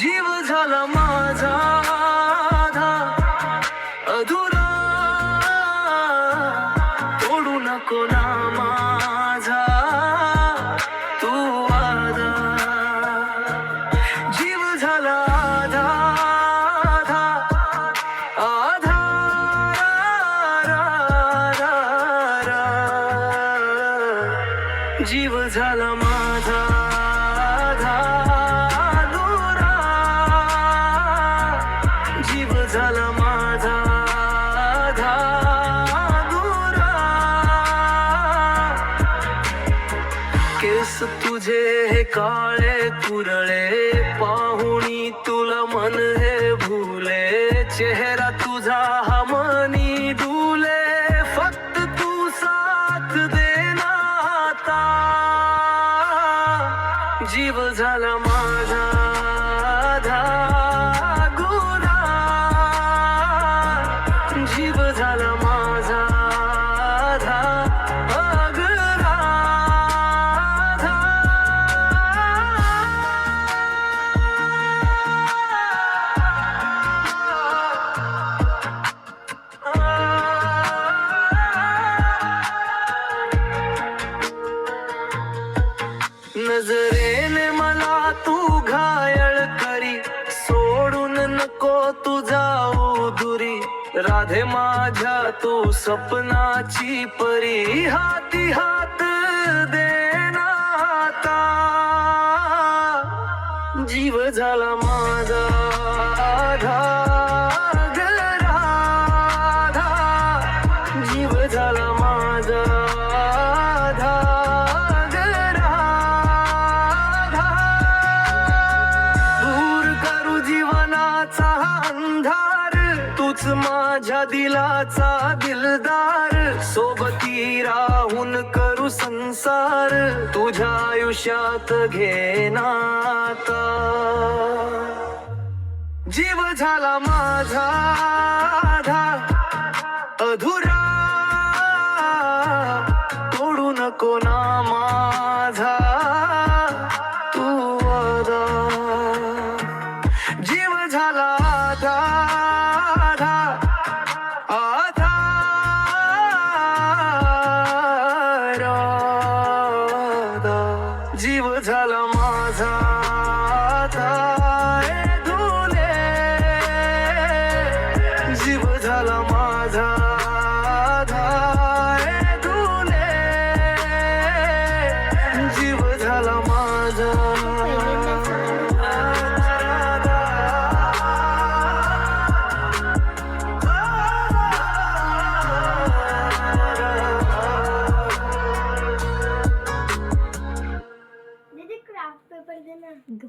जीव झाला माझा धा अधुरा. तोडू नको ना माझा. तू आधा. जीव झाला आधा. आधा. आधा. जीव झाला माझा. झाला माझा केस तुझे हे काळे कुरळे पाहुणी तुला मन हे भूले. चेहरा तुझा हा मनी डुले फक्त तू साथ देना आता. जीव झाला नजरेने मला तू घायळ करी. सोडून नको तू जाऊ दुरी. राधे माझ्या तू सपनाची परी. हाती हात देना आता. जीव झाला माझा. आधा राधा. जीव झाला माझा. तूच माझ्या दिलाचा दिलदार. सोबती राहून करू संसार. तुझ्या आयुष्यात घेनाता जीव झाला माझा आधा. अधुरा. तोडू नको ना माझा. तू जीव झाला आधा. जीव दीदी